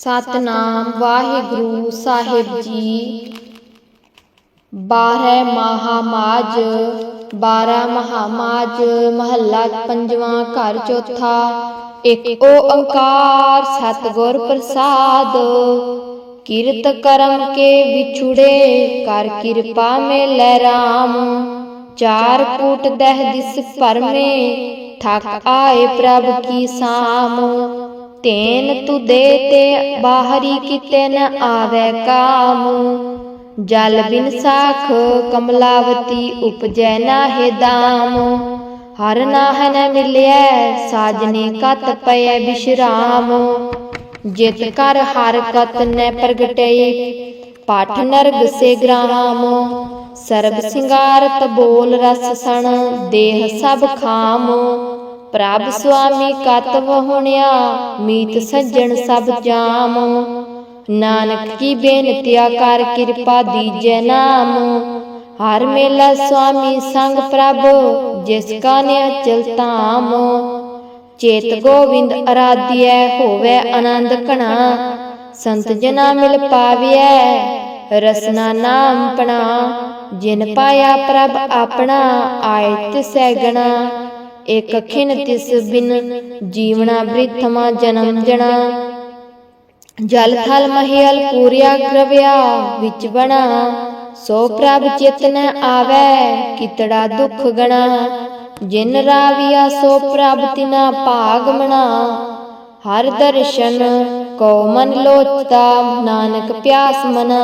ਸਤਨਾਮ ਵਾਹਿਗੁਰੂ ਸਾਹਿਬ ਜੀ। ਬਾਰਹ ਮਹਾਮਾਜ ਬਾਰਹ ਮਹਾਮਾਜ, ਮਹੱਲਾ ਪੰਜਵਾਂ ਘਰ ਚੌਥਾ। ਇੱਕ ਓੰਕਾਰ ਸਤਿਗੁਰ ਪ੍ਰਸਾਦ, ਕਿਰਤ ਕਰਮ ਕੇ ਵਿਛੁੜੇ, ਕਰ ਕਿਰਪਾ ਮੇਲੇ RAM ਚਾਰ ਕੂਟ ਦਹਿ ਦਿਸ ਪਰਮੇ ਥਕ ਆਏ ਪ੍ਰਭ ਕੀ ਸਾਮ। ਤੇਨ ਤੂ ਤੇ ਬਾਹਰੀ ਕਿਤੇ ਨ ਆਵੇ ਕਾਮ। ਜਲ ਬਿਨ ਸਾਖ ਕਮਲਾਵਤੀ ਉਪਜੈ ਨਾਹਿ ਦਾਮ। ਹਰ ਨਾਹ ਨ ਮਿਲਿਐ, ਸਾਜਨੇ ਕਤ ਪਏ ਬਿਸ਼ਰਾਮ। ਜਿਤ ਕਰ ਹਰ ਕਤ ਨੈ ਪ੍ਰਗਟਈ, ਪਾਠ ਨਰਗ ਸੇ ਗ੍ਰਾਮ। ਸਰਬ ਸਿੰਗਾਰਤ ਬੋਲ ਰਸ ਸਣ, ਦੇਹ ਸਭ ਖਾਮ। ਪ੍ਰਭ ਸੁਆਮੀ ਕਤ ਵਹੁਣਿਆ, ਮੀਤ ਸੱਜਣ ਸਭ ਜਾਮ। ਨਾਨਕ ਕੀ ਬੇਨਤੀਆ ਕਰ ਕਿਰਪਾ ਦੀਜੈ ਨਾਮ। ਹਰ ਮੇਲਾ ਸੁਆਮੀ ਸੰਗ ਪ੍ਰਭ, ਜਿਸ ਕਾ ਨੇ ਅਚਲ ਧਾਮ। ਚੇਤ ਗੋਵਿੰਦ ਅਰਾਧਿਐ, ਹੋਵੇ ਆਨੰਦ ਘਣਾ। ਸੰਤ ਜਨਾ ਮਿਲ ਪਾਵਿਐ, ਰਸਨਾ ਨਾਮ ਪਣਾ। ਜਿਨ ਪਾਇਆ ਪ੍ਰਭ ਆਪਣਾ ਆਇਤ ਤਿਸੈ ਇਕ ਖਿਨ ਤਿਸ ਬਿਨ ਜੀਵਨਾ ਬ੍ਰਿਥਮਾ ਜਨਮ ਜਣਾ। ਜਲ ਥਲ ਮਹਿਲ ਪੂਰਿਆ ਗ੍ਰਵਿਆ ਵਿੱਚ ਬਣਾ ਸੋ ਪ੍ਰਭ ਚਿਤਨ ਆਵੈ ਕਿਤੜਾ ਦੁਖ ਗਣਾ। ਜਿਨ ਰਾਵਿਆ ਸੋ ਪ੍ਰਭ ਤਿਨਾ ਭਾਗ ਮਣਾ। ਹਰ ਦਰਸ਼ਨ ਕੋ ਮਨ ਲੋਚਤਾ। ਨਾਨਕ ਪਿਆਸ ਮਨਾ।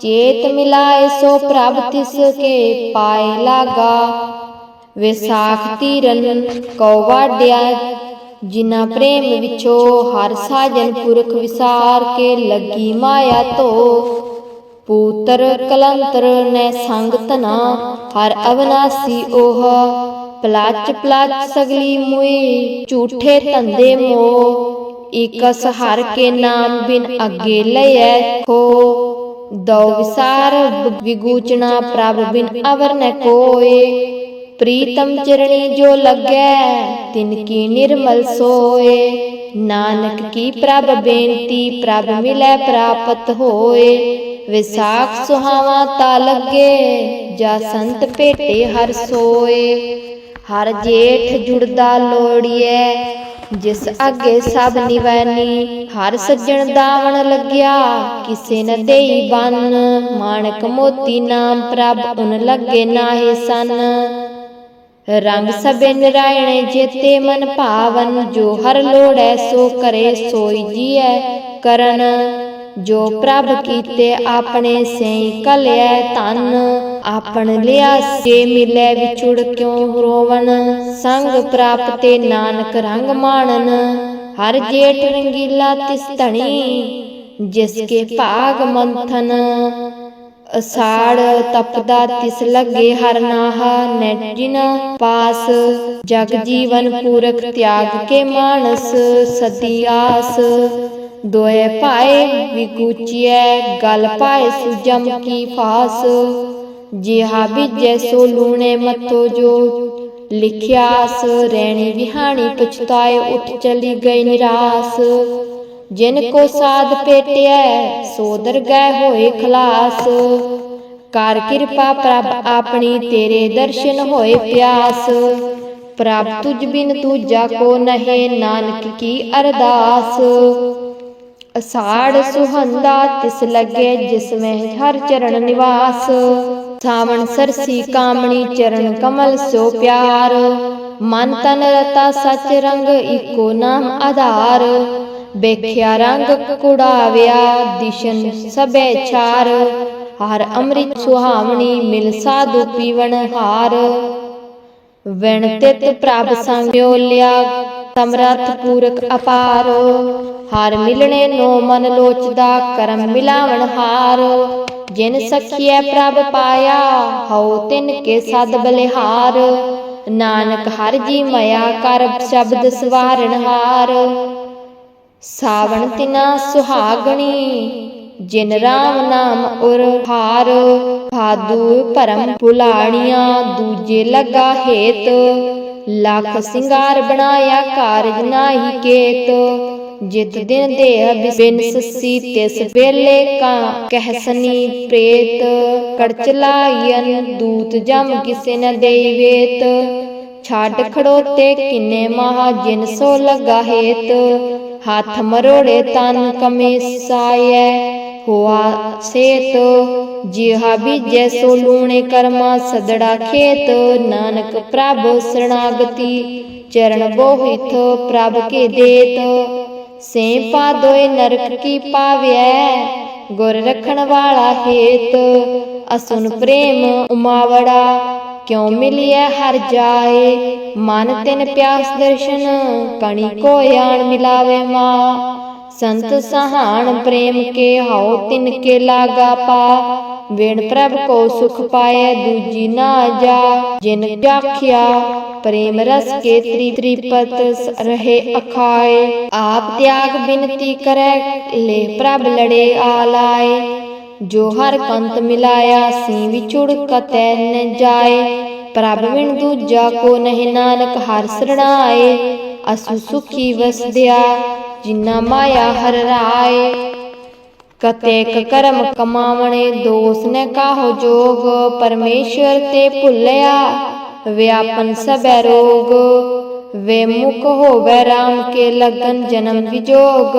ਚੇਤ ਮਿਲਾਏ ਸੋ ਪ੍ਰਭ ਤਿਸ ਕੇ ਪਾਏ ਲਾਗਾ। ਵਿਸਾਖ ਤੀਰਨ ਕਉ ਵਾਡਿਆ ਜਿਨਾ ਪ੍ਰੇਮ ਵਿਚੋ ਹਰ ਸਾਜਨ ਪੁਰਖ ਵਿਸਾਰ ਕੇ ਲੱਗੀ ਮਾਇਆ ਧੋ। ਪੂਤਰ ਕਲੰਤਰ ਨੈ ਸੰਗ ਤਨਾ ਹਰ ਅਵਨਾਸੀ ਓਹ। ਪਲਾਚ ਪਲਾਚ ਸਗਲੀ ਮੁਈ, ਝੂਠੇ ਧੰਦੇ ਮੋ। ਇਕਸ ਹਰ ਕੇ ਨਾਮ ਬਿਨ ਅੱਗੇ ਲਈਐ ਹੋ ਦਉ ਵਿਸਾਰ ਵਿਗੂਚਣਾ ਪ੍ਰਭ ਬਿਨ ਅਵਰ ਨ ਕੋਏ। ਪ੍ਰੀਤਮ ਚਰਣੀ ਜੋ ਲੱਗੈ, ਤਿਨ ਕੀ ਨਿਰਮਲ ਸੋਏ। ਨਾਨਕ ਕੀ ਪ੍ਰਭ ਬੇਨਤੀ, ਪ੍ਰਭ ਮਿਲੈ ਪ੍ਰਾਪਤ ਹੋਏ। ਵਿਸਾਖ ਸੁਹਾਵਾ ਤਾ ਲੱਗੇ, ਜਾ ਸੰਤ ਭੇਟੇ ਹਰ ਸੋਏ। ਹਰ ਜੇਠ ਜੁੜਦਾ ਲੋੜੀਐ, ਜਿਸ ਅੱਗੇ ਸਭ ਨਿਵੈਨੀ। ਹਰ ਸੱਜਣ ਦਾਵਣ ਲੱਗਿਆ, ਕਿਸੇ ਨ ਦੇਈ ਬੰਨ। ਮਾਣਕ ਮੋਤੀ ਨਾਮ ਪ੍ਰਭ ਉਨ ਲੱਗੇ ਨਾਹੀ ਸਨ। ਰੰਗ ਸਭੇ ਨਿਰਾਇਣੇ ਜੇਤੇ ਮਨ ਭਾਵਨ, ਜੋ ਹਰ ਲੋੜੈ ਸੋ ਕਰੇ ਸੋਈ ਜੀਐ। ਕਰਨ ਜੋ ਪ੍ਰਭ ਕੀਤੇ ਆਪਣੇ ਸਈ ਕਲਿਐ ਤਨ ਆਪਣ ਲਿਆ ਸੇ ਮਿਲੇ ਵਿਛੁੜ ਕਿਉ ਰੋਵਣ ਸੰਗ ਪ੍ਰਾਪਤੇ ਨਾਨਕ ਰੰਗ ਮਾਣਨ, ਹਰ ਜੇਠ ਰੰਗੀਲਾ ਤਿਸ ਧਣੀ, ਜਿਸ ਕੇ ਭਾਗ ਮੰਥਨ। ਅਸਾੜ ਤਪਦਾ ਤਿਸ ਲੱਗੇ ਹਰ ਨਾਹਾ ਨੈ ਪਾਸ। ਜਗ ਜੀਵਨ ਪੂਰਕ ਤਿਆਗ ਕੇ ਮਾਨਸ, ਸਦੀ ਆਸ। ਦੋਏ ਪਾਏ ਵਿਕੂਚੀਐ ਗਲ ਪਾਏ ਸੁਜਮ ਕੀ ਫਾਸ। ਜਿਹਾ ਬਿਜੈ ਸੋ ਲੂਣੇ ਮਤੋ ਜੋ, ਲਿਖਿਆਸ। ਰਹਿਣੀ ਵਿਹਾਣੀ ਪਛਤਾਏ, ਉੱਠ ਚਲੀ ਗਈ ਨਿਰਾਸ। ਜਿਨ ਕੋ ਸਾਧ ਪੇਟਿਐ ਸੋ ਦਰਗਹਿ ਹੋਏ ਖਲਾਸ। ਕਰ ਕਿਰਪਾ ਪ੍ਰਭ ਆਪਣੀ ਤੇਰੇ ਦਰਸ਼ਨ ਹੋਏ ਪਿਆਸ। ਪ੍ਰਭ ਤੁਝ ਬਿਨ ਤੂਜਾ ਕੋ ਨਹਿ ਨਾਨਕ ਕੀ ਅਰਦਾਸ। ਅਸਾੜ ਸੁਹੰਦਾ ਤਿਸ ਲੱਗੇ ਜਿਸ ਮੈਂ ਹਰ ਚਰਨ ਨਿਵਾਸ। ਸਾਵਣ ਸਰਸੀ ਕਾਮਣੀ ਚਰਨ ਕਮਲ ਸੋ ਪਿਆਰ। ਮਨ ਤਨ ਰਤਾ ਸਚ ਰੰਗ ਇਕੋ ਨਾਮ ਆਧਾਰ। ਵੇਖਿਆ ਰੰਗ ਕੁੜਾਵਿਆ ਦਿਸ਼ਨ ਸਭੇ ਛਾਰ ਹਰ ਅੰਮ੍ਰਿਤ ਸੁਹਾਵਣੀ ਮਿਲ ਸਾਧੂ ਪੀਵਨ ਹਾਰ। ਵਣ ਤਿਤ ਪ੍ਰਭ ਸੰਗਿਓ ਲਿਆ ਸਮਰਥ ਪੂਰਕ ਅਪਾਰ। ਹਰ ਮਿਲਣੇ ਨੋ ਮਨ ਲੋਚਦਾ, ਕਰਮ ਮਿਲਾਵਣ ਹਾਰ। ਜਿਨ ਸਖੀਐ ਪ੍ਰਭ ਪਾਇਆ, ਹਉ ਤਿਨ ਕੇ ਸਦ ਬਲਿਹਾਰ। ਨਾਨਕ ਹਰ ਜੀ ਮਇਆ ਕਰ ਸ਼ਬਦ ਸਵਾਰਣ ਹਾਰ। ਸਾਵਣ ਤਿਨਾ ਸੁਹਾਗਣੀ, ਜਿਨ ਰਾਮ ਨਾਮ ਉਰ ਹਾਰ ਭਾਦੂ ਪਰਮ ਭੁਲਾਣੀਆਂ ਦੂਜੇ ਲਗਾ ਹੇਤ, ਲੱਖ ਸਿੰਗਾਰ ਬਣਾਇਆ ਕਾਰਜ ਨਾਹੀ ਕੇਤ, ਜਿਤ ਦਿਨ ਦੇਹ ਬਿਨ ਸੱਸੀ ਤਿਸ ਵੇਲੇ ਕਾ, ਕਹਿਸਨੀ ਪ੍ਰੇਤ ਕੜਚਲਾਇਨ ਦੂਤ ਜਮ ਕਿਸੇ ਨ ਦੇਈ ਵੇਤ ਛਾੜ ਖੜੋਤੇ ਕਿਨੇ ਮਹਾ ਜਿਨ ਸੋ ਲਗਾ ਹੇਤ ਹੱਥ ਮਰੋੜੇ ਤਨ ਕਮੇ ਸਾਇਐ, ਹੋਆ ਸੇਤ, ਜਿਹਾ ਬੀਜੈ ਸੋ ਲੂਣੇ ਕਰਮਾ ਸਦੜਾ ਖੇਤ, ਨਾਨਕ ਪ੍ਰਭ ਸਰਣਾਗਤੀ, ਚਰਨ ਬੋਹਿਤ ਪ੍ਰਭ ਕੇ ਦੇਤ। ਸੇ ਪਾਦੋਏ ਨਰਕ ਕੀ ਪਾਵਿਐ, ਗੁਰ ਰਖਣ ਵਾਲਾ ਹੇਤ, ਅਸੁਨ ਪ੍ਰੇਮ ਉਮਾਵੜਾ। ਕਿਉ ਮਿਲਿਆ ਹਰ ਜਾਏ? ਮਨ ਤਿਨ ਪਿਆਸ ਦਰਸ਼ਨ, ਕਣੀ ਕੋ ਆਣ ਮਿਲਾਵੇ ਮਾ। ਸੰਤ ਸਹਾਣ ਪ੍ਰੇਮ ਕੇ ਹਉ ਤਿਨ ਕੇ ਲਾਗਾ ਪਾ ਵਿਣ ਪ੍ਰਭ ਕੋ ਸੁਖ ਪਾਏ ਦੂਜੀ ਨਾ ਜਾ। ਜਿਨ ਜਾਖਿਆ ਪ੍ਰੇਮ ਰਸ ਕੇ ਤ੍ਰੀ ਤ੍ਰਿਪਤ ਰਹੇ ਅਖਾਏ। ਆਪ ਤਿਆਗ ਬਿਨਤੀ ਕਰੈ, ਲੈ ਪ੍ਰਭ ਲੜੇ ਆਲਾਏ। ਜੋ ਹਰ ਕੰਤ ਮਿਲਾਇਆ ਸੀ ਵਿਛੁੜ ਕਤੈ ਨ ਜਾਏ, ਪ੍ਰਭ ਵਿਣ ਦੂਜਾ ਕੋ ਨਹੀਂ ਨਾਨਕ ਹਰ ਸਰਣਾਏ, ਅਸੂ ਸੁਖੀ ਵਸਦਿਆ ਜਿਨਾ ਮਾਇਆ ਹਰ ਰਾਏ। ਕਤੇਕ ਕਰਮ ਕਮਾਵਣੇ ਦੋਸ ਨੇ ਕਾਹੋ ਜੋਗ, ਪਰਮੇਸ਼ਰ ਤੇ ਭੁੱਲਿਆ, ਵਿਆਪਨ ਸਬੈ ਰੋਗ। ਵੇ ਮੁਖ ਹੋਵੇ RAM ਕੇ ਲਗਨ ਜਨਮ ਵਿਜੋਗ,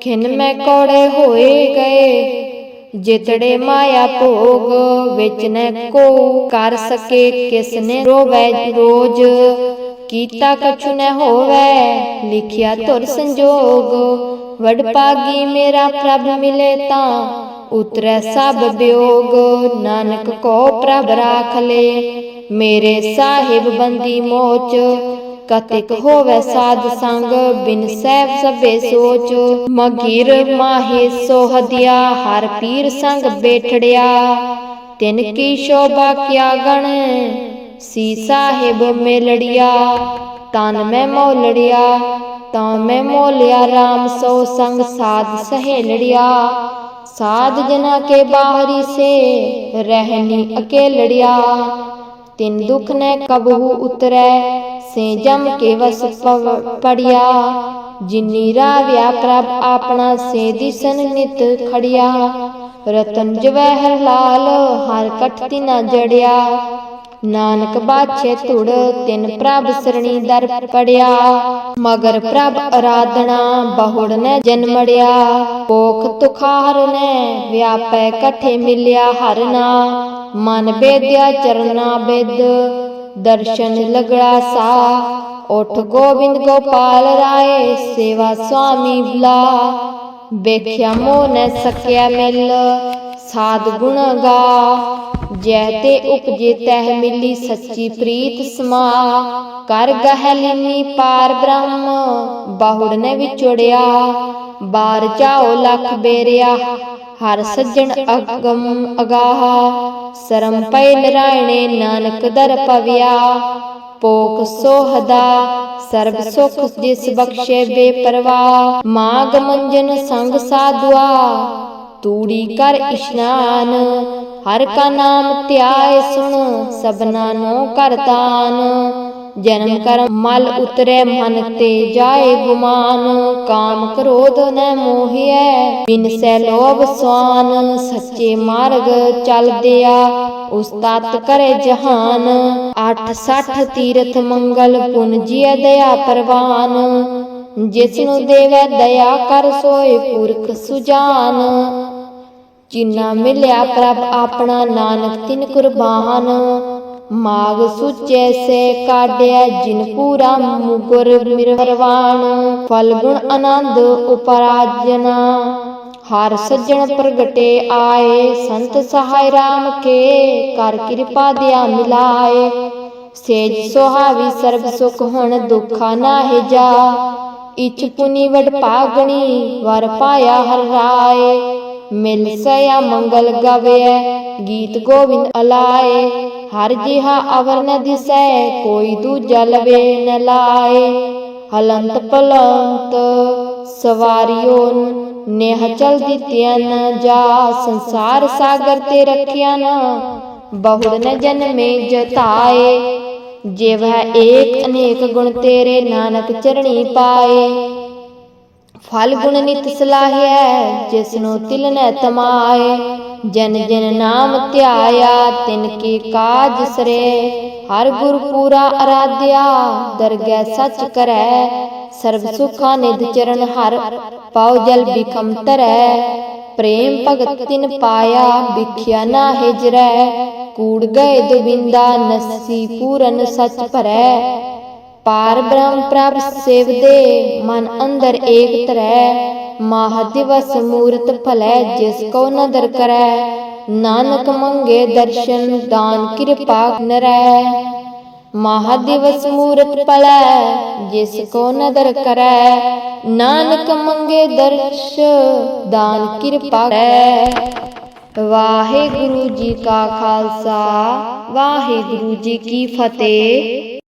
ਖਿਨ ਮੈਂ ਕੋੜੇ ਹੋਏ ਗਏ ਜਿਤੜੇ ਮਾਇਆ ਭੋਗ ਵਿੱਚ ਨ ਕੋ ਕਰ ਸਕੇ ਕਿਸ ਨੇ ਰੋਵੈ ਰੋਜ, ਕੀਤਾ ਕਛੁ ਨ ਹੋਵੇ, ਲਿਖਿਆ ਤੁਰ ਸੰਜੋਗ। ਵਡ ਪਾਗੀ ਮੇਰਾ ਪ੍ਰਭ ਮਿਲੇ ਤਾਂ ਉਤਰੈ ਸਭ ਬਿਯੋਗ ਨਾਨਕ ਕੋ ਪ੍ਰਭ ਰਾਖ ਲੇ, ਮੇਰੇ ਸਾਹਿਬ ਬੰਦੀ ਮੋਚ ਕਤਿਕ ਹੋਵੇ ਸਾਧ ਸੰਗ, ਬਿਨ ਸਹਿਬ ਸਭੇ ਸੋਚ। ਮਗੀਰ ਮਾਹੇ ਸੋਹਦਿਆ ਹਰ ਪੀਰ ਸੰਗ ਬੈਠੜਿਆ। ਤਿਨ ਕੀ ਸ਼ੋਭਾ ਕਿਆ ਗਣ, ਸੀ ਸਾਹਿਬ ਮੇਲੜਿਆ। ਤਨ ਮੈਂ ਮੋਲੜਿਆ, ਤਾਂ ਮੈਂ ਮੋਲਿਆ RAM ਸੋ ਸੰਗ ਸਾਧ ਸਹੇਲੜਿਆ। ਸਾਧ ਜਨਾ ਕੇ ਬਾਹਰੀ ਸੇ ਰਹਿਨੀ ਅਕੇਲੜਿਆ। ਤਿਨ ਦੁਖ ਨੇ ਕਬਹੂ ਉਤਰੈ ਸੇ ਜਮ ਕੇ ਵਸ ਪਵ ਪੜਿਆ। ਜਿਨੀ ਰਾਵਿਆ ਪ੍ਰਭ ਆਪਣਾ ਸੇ ਦਿਸਨ ਨਿਤ ਖੜਿਆ। ਰਤਨ ਜਵਹਿਰ ਲਾਲ ਹਰ ਕਠ ਤਿਨਾ ਜੜਿਆ। ਨਾਨਕ ਬਾਛੇ ਧੁੜ ਤਿਨ ਪ੍ਰਭ ਸਰਣੀ ਦਰ ਪੜਿਆ। ਮਗਰ ਪ੍ਰਭ ਅਰਾਧਨਾ ਬਹੁੜ ਨੇ ਜਨਮੜਿਆ ਪੋਖ ਤੁਖਾਰ ਨੇ ਵਿਆਪੈ ਕਠੇ ਮਿਲਿਆ ਹਰਨਾ। ਮਨ ਬੇਦਿਆ ਚਰਨਾ ਬਿਦ। ਦਰਸ਼ਨ ਲਗੜਾ ਸਾ ਉਠ ਗੋਬਿੰਦ ਗੋਪਾਲ ਰਾਏ, ਸੇਵਾ ਸੁਆਮੀ ਬੁਲਾ। ਵੇਖਿਆ ਮੋਹ ਨ ਸਕਿਆ ਮਿਲ, ਸਾਧ ਗੁਣ ਗਾ। ਜੈ ਤੇ ਉਪਜੇ ਤਹਿ ਮਿਲੀ ਸੱਚੀ ਪ੍ਰੀਤ ਸਮਾ। ਕਰ ਗਹਿਲਿਨੀ ਪਾਰ ਬ੍ਰਹਮ, ਬਾਹੁੜ ਨੇ ਵਿਚੜਿਆ ਬਾਰ ਜਾਓ ਲਖ ਬੇਰਿਆ। ਹਰ ਸੱਜਣ ਅਗਮ ਅਗਾਹ ਸਰਮ ਪੈ ਨਰਾਇਣੇ ਨਾਨਕ ਦਰ ਪਵਿਆ। ਪੋਖ ਸੋਹਦਾ ਸਰਬ ਸੁਖ ਜਿਸ ਬਖਸ਼ੇ ਬੇਪਰਵਾਹ ਮਾਗ ਮੰਜਨ ਸੰਗ ਸਾਧੁਆ ਤੂੜੀ ਕਰ ਇਸ਼ਨਾਨ। ਹਰ ਕਾ ਨਾਮ ਧਿਆਏ ਸੁਣ ਸਬਨਾ ਨੂੰ ਕਰਤਾਨ ਜਨਮ ਕਰਮ ਮਲ ਉਤਰੇ ਮਨ ਤੇ ਜਾਏ ਗੁਮਾਨ, ਕਾਮ ਕ੍ਰੋਧ ਨ ਮੋਹਿਐ। ਬਿਨ ਸੈ ਲੋਭ ਸਵਾਨ, ਸੱਚੇ ਮਾਰਗ ਚੱਲਦਿਆ ਉਸਤਤ ਕਰੇ ਜਹਾਨ 860 ਤੀਰਥ ਮੰਗਲ ਪੁਨ ਜੀਐ ਦਇਆ ਪ੍ਰਵਾਨ। ਜਿਸ ਨੂੰ ਦੇਵੈ ਦਇਆ ਕਰ ਸੋਏ ਪੁਰਖ ਸੁਜਾਨ। ਜਿਨਾ ਮਿਲਿਆ ਪ੍ਰਭ ਆਪਣਾ ਨਾਨਕ ਤਿਨ ਕੁਰਬਾਨ। ਮਾਗ ਸੁਚੈ ਸੇ ਕਾਢਿਆ ਜਿਨ ਪੂਰਾ ਮੁਗੁਰ ਮਿਰਵਾਣ ਫਲ ਗੁਣ ਆਨੰਦ ਉਪਰਾਜਨਾ। ਹਰ ਸੱਜਣ ਪ੍ਰਗਟੇ ਆਏ, ਸੰਤ ਸਹਾਇ RAM ਕੇ, ਕਰ ਕਿਰਪਾ ਦਿਆ ਮਿਲਾਏ। ਸੇਜ ਸੁਹਾਵੀ ਸਰਬ ਸੁਖ ਹੁਣ ਦੁਖਾ ਨਾਹਿ ਜਾ। ਇਚ ਪੁਨੀ ਵਡ ਭਾਗਣੀ, ਵਰ ਪਾਇਆ ਹਰ ਰਾਏ। ਮਿਲ ਸਿਆ ਮੰਗਲ ਗਵਿਐ ਗੀਤ ਗੋਬਿੰਦ ਅਲਾਏ। ਹਰ ਜਿਹਾ ਅਵਰ ਨ ਦਿਸੈ, ਕੋਈ ਦੂਜਾ ਲਵੇ ਨ ਲਾਏ। ਹਲੰਤ ਪਲੰਤ ਸਵਾਰਿਓ, ਨੇਹ ਚਲ ਦਿੱਤਿਆ ਨ ਜਾ। ਸੰਸਾਰ ਸਾਗਰ ਤੇ ਰਖਿਆ ਨ, ਬਹੁੜ ਨ ਜਨਮੇ ਜਤਾਏ। ਜਿਵ ਹੈ ਏਕ ਅਨੇਕ ਗੁਣ ਤੇਰੇ ਨਾਨਕ ਚਰਣੀ ਪਾਏ। ਫਲ ਗੁਣ ਨਿਤ ਸਲਾਹਿਐ, ਜਿਸਨੂੰ ਤਿਲ ਨੈ ਤਮਾਏ। ਜਨ ਜਿਨ ਨਾਮ ਧਿਆਇਆ, ਤਿਨ ਕੀ ਕਾਜ ਸਰੇ। ਹਰ ਗੁਰ ਪੂਰਾ ਅਰਾਧਿਆ, ਦਰਗਹਿ ਸੱਚ ਕਰੈ। ਸਰਬ ਸੁਖਾਂ ਨਿਧ ਚਰਨ ਹਰ, ਪਾਉ ਜਲ ਬਿਖਮ ਤਰੈ ਪ੍ਰੇਮ ਭਗਤ ਤਿਨ ਪਾਇਆ ਵਿਖਿਆ ਨਾ ਹਿਜਰੈ। ਕੂੜ ਗਏ ਦੁਬਿੰਦਾ, ਨਸੀ ਪੂਰਨ ਸੱਚ ਭਰੈ। ਪਾਰ ਬ੍ਰਹਮ ਪ੍ਰਭ ਸੇਵਦੇ, ਮਨ ਅੰਦਰ ਏਕ ਤਰੈ ਮਾਹ ਦਿਵਸ ਮੂਰਤ ਭਲੈ ਜਿਸ ਕੋ ਨਦਰ ਕਰੈ, ਨਾਨਕ ਮੰਗੇ ਦਰਸ਼ਨ ਦਾਨ ਕਿਰਪਾ ਨਰੈ। ਮਾਹ ਦਿਵਸ ਮੂਰਤ ਭਲੈ ਜਿਸ ਕੋ ਨਦਰ ਕਰੈ, ਨਾਨਕ ਮੰਗੇ ਦਰਸ਼ ਦਾਨ ਕਿਰਪਾ ਕਰੈ। ਵਾਹਿਗੁਰੂ ਜੀ ਕਾ ਖਾਲਸਾ, ਵਾਹਿਗੁਰੂ ਜੀ ਕੀ ਫਤਿਹ।